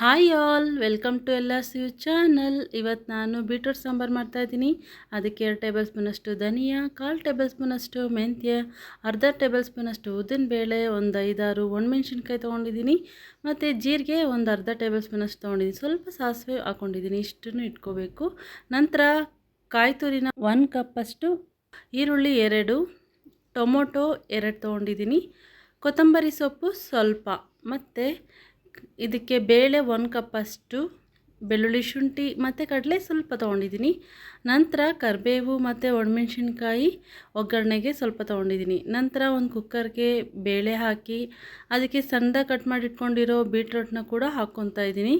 Hi all, welcome to ಎಲ್ಲ ಯು channel. ಇವತ್ತು ನಾನು ಬೀಟ್ರೂಟ್ ಸಾಂಬಾರು ಮಾಡ್ತಾಯಿದ್ದೀನಿ ಅದಕ್ಕೆ ಎರಡು ಟೇಬಲ್ ಸ್ಪೂನಷ್ಟು ಧನಿಯಾ, ಕಾಲು ಟೇಬಲ್ ಸ್ಪೂನಷ್ಟು ಮೆಂತ್ಯ, ಅರ್ಧ ಟೇಬಲ್ ಸ್ಪೂನಷ್ಟು ಉದ್ದಿನಬೇಳೆ ಒಂದು ಐದಾರು ಒಣಮೆಣ್ಸಿನ್ಕಾಯಿ ತೊಗೊಂಡಿದ್ದೀನಿ. ಮತ್ತು ಜೀರಿಗೆ ಒಂದು ಅರ್ಧ ಟೇಬಲ್ ಸ್ಪೂನಷ್ಟು ತೊಗೊಂಡಿದ್ದೀನಿ. ಸ್ವಲ್ಪ ಸಾಸಿವೆ ಹಾಕ್ಕೊಂಡಿದ್ದೀನಿ ಇಷ್ಟನ್ನು ಇಟ್ಕೋಬೇಕು. ನಂತರ ಕಾಯಿ ತುರಿನ ಒನ್ ಕಪ್ಪಷ್ಟು ಈರುಳ್ಳಿ ಎರಡು, ಟೊಮೊಟೊ ಎರಡು ತೊಗೊಂಡಿದ್ದೀನಿ. ಕೊತ್ತಂಬರಿ ಸೊಪ್ಪು ಸ್ವಲ್ಪ, ಮತ್ತು ಇದಕ್ಕೆ ಬೇಳೆ ಒಂದು ಕಪ್ಪಷ್ಟು ಬೆಳ್ಳುಳ್ಳಿ ಶುಂಠಿ ಮತ್ತು ಕಡಲೆ ಸ್ವಲ್ಪ ತೊಗೊಂಡಿದ್ದೀನಿ. ನಂತರ ಕರಿಬೇವು ಮತ್ತು ಒಣಮೆಣ್ಸಿನ್ಕಾಯಿ ಒಗ್ಗರಣೆಗೆ ಸ್ವಲ್ಪ ತೊಗೊಂಡಿದ್ದೀನಿ. ನಂತರ ಒಂದು ಕುಕ್ಕರ್ಗೆ ಬೇಳೆ ಹಾಕಿ, ಅದಕ್ಕೆ ಸಣ್ಣದಾಗಿ ಕಟ್ ಮಾಡಿಟ್ಕೊಂಡಿರೋ ಬೀಟ್ರೋಟ್ನ ಕೂಡ ಹಾಕ್ಕೊತಾ ಇದ್ದೀನಿ.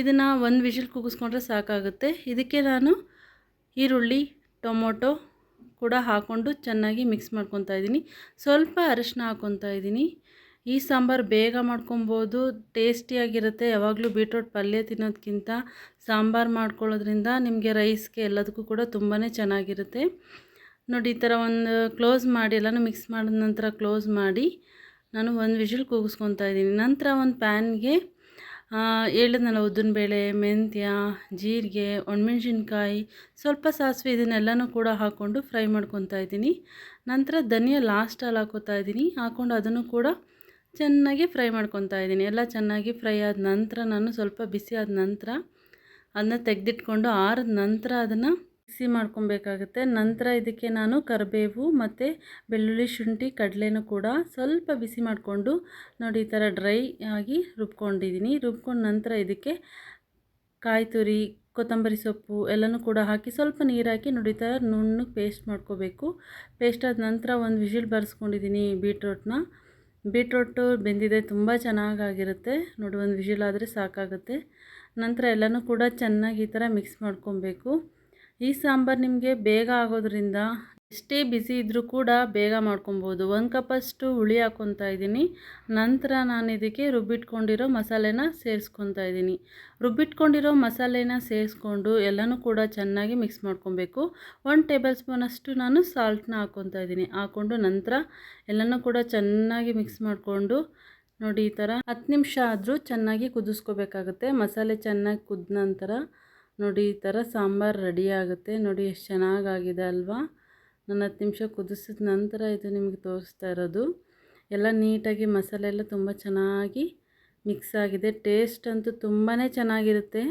ಇದನ್ನು ಒಂದು ವಿಷಲ್ ಕುಗ್ಗಿಸ್ಕೊಂಡ್ರೆ ಸಾಕಾಗುತ್ತೆ. ಇದಕ್ಕೆ ನಾನು ಈರುಳ್ಳಿ, ಟೊಮೊಟೊ ಕೂಡ ಹಾಕ್ಕೊಂಡು ಚೆನ್ನಾಗಿ ಮಿಕ್ಸ್ ಮಾಡ್ಕೊತಾ ಇದ್ದೀನಿ. ಸ್ವಲ್ಪ ಅರಿಶಿನ ಹಾಕ್ಕೊತಾ ಇದ್ದೀನಿ. ಈ ಸಾಂಬಾರು ಬೇಗ ಮಾಡ್ಕೊಬೋದು ಟೇಸ್ಟಿಯಾಗಿರುತ್ತೆ ಯಾವಾಗಲೂ ಬೀಟ್ರೋಟ್ ಪಲ್ಯ ತಿನ್ನೋದಕ್ಕಿಂತ ಸಾಂಬಾರು ಮಾಡ್ಕೊಳ್ಳೋದ್ರಿಂದ ನಿಮಗೆ ರೈಸ್ಗೆ ಎಲ್ಲದಕ್ಕೂ ಕೂಡ ತುಂಬಾ ಚೆನ್ನಾಗಿರುತ್ತೆ. ನೋಡಿ, ಈ ಥರ ಒಂದು ಕ್ಲೋಸ್ ಮಾಡಿ, ಎಲ್ಲನೂ ಮಿಕ್ಸ್ ಮಾಡಿದ ನಂತರ ಕ್ಲೋಸ್ ಮಾಡಿ ನಾನು ಒಂದು ವಿಷಲ್ ಕೂಗಿಸ್ಕೊತಾ ಇದ್ದೀನಿ. ನಂತರ ಒಂದು ಪ್ಯಾನ್ಗೆ ಹೇಳಿದ್ನಲ್ಲ ಉದ್ದಿನಬೇಳೆ, ಮೆಂತ್ಯ, ಜೀರಿಗೆ, ಒಣಮೆಣ್ಸಿನ್ಕಾಯಿ, ಸ್ವಲ್ಪ ಸಾಸಿವೆ ಇದನ್ನೆಲ್ಲನೂ ಕೂಡ ಹಾಕ್ಕೊಂಡು ಫ್ರೈ ಮಾಡ್ಕೊತಾ ಇದ್ದೀನಿ. ನಂತರ ಧನಿಯಾ ಲಾಸ್ಟಲ್ಲಿ ಹಾಕೋತಾ ಇದ್ದೀನಿ. ಹಾಕ್ಕೊಂಡು ಅದನ್ನು ಕೂಡ ಚೆನ್ನಾಗಿ ಫ್ರೈ ಮಾಡ್ಕೊತಾ ಇದ್ದೀನಿ. ಎಲ್ಲ ಚೆನ್ನಾಗಿ ಫ್ರೈ ಆದ ನಂತರ ನಾನು ಸ್ವಲ್ಪ ಬಿಸಿ ಆದ ನಂತರ ಅದನ್ನ ತೆಗೆದಿಟ್ಕೊಂಡು ಆರಿದ ನಂತರ ಅದನ್ನು ಬಿಸಿ ಮಾಡ್ಕೊಬೇಕಾಗುತ್ತೆ. ನಂತರ ಇದಕ್ಕೆ ನಾನು ಕರಿಬೇವು ಮತ್ತು ಬೆಳ್ಳುಳ್ಳಿ, ಶುಂಠಿ, ಕಡಲೆನೂ ಕೂಡ ಸ್ವಲ್ಪ ಬಿಸಿ ಮಾಡಿಕೊಂಡು ನೋಡಿ ಈ ಥರ ಡ್ರೈ ಆಗಿ ರುಬ್ಕೊಂಡಿದ್ದೀನಿ. ರುಬ್ಕೊಂಡು ನಂತರ ಇದಕ್ಕೆ ಕಾಯಿ ತುರಿ, ಕೊತ್ತಂಬರಿ ಸೊಪ್ಪು ಎಲ್ಲನೂ ಕೂಡ ಹಾಕಿ ಸ್ವಲ್ಪ ನೀರು ಹಾಕಿ ನೋಡಿ ಥರ ನುಣ್ಣಗೆ ಪೇಸ್ಟ್ ಮಾಡ್ಕೋಬೇಕು. ಪೇಸ್ಟ್ ಆದ ನಂತರ ಒಂದು ವಿಷಿಲ್ ಬರ್ಸ್ಕೊಂಡಿದ್ದೀನಿ ಬೀಟ್ರೋಟ್ನ ಬೀಟ್ರೋಟು ಬೆಂದಿದೆ, ತುಂಬ ಚೆನ್ನಾಗಾಗಿರುತ್ತೆ. ನೋಡಿ, ಒಂದು ವಿಷಲ್ ಆದರೆ ಸಾಕಾಗುತ್ತೆ. ನಂತರ ಎಲ್ಲನೂ ಕೂಡ ಚೆನ್ನಾಗಿ ಈ ಥರ ಮಿಕ್ಸ್ ಮಾಡ್ಕೊಬೇಕು. ಈ ಸಾಂಬಾರು ನಿಮಗೆ ಬೇಗ ಆಗೋದ್ರಿಂದ ಎಷ್ಟೇ ಬಿಸಿ ಇದ್ದರೂ ಕೂಡ ಬೇಗ ಮಾಡ್ಕೊಬೋದು. ಒಂದು ಕಪ್ಪಷ್ಟು ಹುಳಿ ಹಾಕ್ಕೊತಾ ಇದ್ದೀನಿ. ನಂತರ ನಾನು ಇದಕ್ಕೆ ರುಬ್ಬಿಟ್ಕೊಂಡಿರೋ ಮಸಾಲೆನ ಸೇರಿಸ್ಕೊತಾ ಇದ್ದೀನಿ. ರುಬ್ಬಿಟ್ಕೊಂಡಿರೋ ಮಸಾಲೆನ ಸೇರಿಸ್ಕೊಂಡು ಎಲ್ಲನೂ ಕೂಡ ಚೆನ್ನಾಗಿ ಮಿಕ್ಸ್ ಮಾಡ್ಕೊಬೇಕು. ಒನ್ ಟೇಬಲ್ ಸ್ಪೂನಷ್ಟು ನಾನು ಸಾಲ್ಟ್ನ ಹಾಕ್ಕೊತಾ ಇದ್ದೀನಿ. ಹಾಕ್ಕೊಂಡು ನಂತರ ಎಲ್ಲನೂ ಕೂಡ ಚೆನ್ನಾಗಿ ಮಿಕ್ಸ್ ಮಾಡಿಕೊಂಡು ನೋಡಿ ಈ ಥರ ಹತ್ತು ನಿಮಿಷ ಆದರೂ ಚೆನ್ನಾಗಿ ಕುದಿಸ್ಕೋಬೇಕಾಗುತ್ತೆ. ಮಸಾಲೆ ಚೆನ್ನಾಗಿ ಕುದ್ದ ನಂತರ ನೋಡಿ ಈ ಥರ ಸಾಂಬಾರು ರೆಡಿ ಆಗುತ್ತೆ. ನೋಡಿ ಎಷ್ಟು ಚೆನ್ನಾಗಾಗಿದೆ ಅಲ್ವಾ? ನಾನು ಹತ್ತು ನಿಮಿಷ ಕುದಿಸಿದ ನಂತರ ಇದು ನಿಮಗೆ ತೋರಿಸ್ತಾ ಇರೋದು. ಎಲ್ಲ ನೀಟಾಗಿ ಮಸಾಲೆ ಎಲ್ಲ ತುಂಬ ಚೆನ್ನಾಗಿ ಮಿಕ್ಸ್ ಆಗಿದೆ. ಟೇಸ್ಟ್ ಅಂತೂ ತುಂಬಾ ಚೆನ್ನಾಗಿರುತ್ತೆ.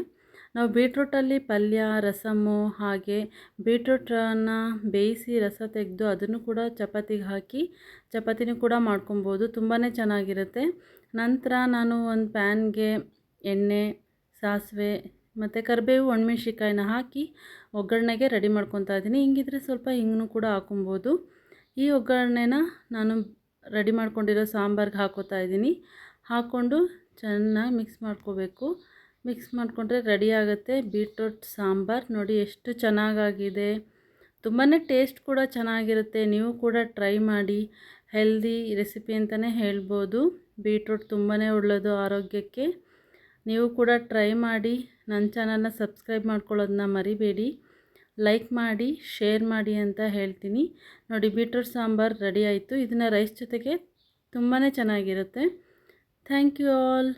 ನಾವು ಬೀಟ್ರೂಟಲ್ಲಿ ಪಲ್ಯ ರಸಮ್ಮು ಹಾಗೆ ಬೀಟ್ರೂಟನ್ನು ಬೇಯಿಸಿ ರಸ ತೆಗೆದು ಅದನ್ನು ಕೂಡ ಚಪಾತಿಗೆ ಹಾಕಿ ಚಪಾತಿನೂ ಕೂಡ ಮಾಡ್ಕೊಬೋದು. ತುಂಬಾ ಚೆನ್ನಾಗಿರುತ್ತೆ. ನಂತರ ನಾನು ಒಂದು ಪ್ಯಾನ್ಗೆ ಎಣ್ಣೆ, ಸಾಸಿವೆ ಮತ್ತು ಕರಿಬೇವು ಒಣಮೆಣ್ಸಿಕಾಯಿನ ಹಾಕಿ ಒಗ್ಗರಣೆಗೆ ರೆಡಿ ಮಾಡ್ಕೊತಾ ಇದ್ದೀನಿ. ಹಿಂಗಿದ್ರೆ ಸ್ವಲ್ಪ ಹಿಂಗೂ ಕೂಡ ಹಾಕೊಬೋದು ಈ ಒಗ್ಗರಣೆನ ನಾನು ರೆಡಿ ಮಾಡ್ಕೊಂಡಿರೋ ಸಾಂಬಾರ್ಗೆ ಹಾಕೋತಾ ಇದ್ದೀನಿ. ಹಾಕ್ಕೊಂಡು ಚೆನ್ನಾಗಿ ಮಿಕ್ಸ್ ಮಾಡ್ಕೋಬೇಕು. ಮಿಕ್ಸ್ ಮಾಡಿಕೊಂಡ್ರೆ ರೆಡಿ ಆಗುತ್ತೆ. ಬೀಟ್ರೋಟ್ ಸಾಂಬಾರು. ನೋಡಿ ಎಷ್ಟು ಚೆನ್ನಾಗಾಗಿದೆ. ತುಂಬಾ ಟೇಸ್ಟ್ ಕೂಡ ಚೆನ್ನಾಗಿರುತ್ತೆ. ನೀವು ಕೂಡ ಟ್ರೈ ಮಾಡಿ. ಹೆಲ್ದಿ ರೆಸಿಪಿ ಅಂತಲೇ ಹೇಳ್ಬೋದು. ಬೀಟ್ರೋಟ್ ತುಂಬಾ ಒಳ್ಳೆಯದು ಆರೋಗ್ಯಕ್ಕೆ. ನೀವು ಕೂಡ ಟ್ರೈ ಮಾಡಿ ನನ್ನ ಚಾನಲ್ನ ಸಬ್ಸ್ಕ್ರೈಬ್ ಮಾಡ್ಕೊಳ್ಳೋದನ್ನ ಮರಿಬೇಡಿ. ಲೈಕ್ ಮಾಡಿ ಶೇರ್ ಮಾಡಿ ಅಂತ ಹೇಳ್ತೀನಿ. ನೋಡಿ ಬೀಟ್ರೂಟ್ ಸಾಂಬಾರು ರೆಡಿ ಆಯಿತು. ಇದನ್ನು ರೈಸ್ ಜೊತೆಗೆ ತುಂಬಾ ಚೆನ್ನಾಗಿರುತ್ತೆ. Thank you all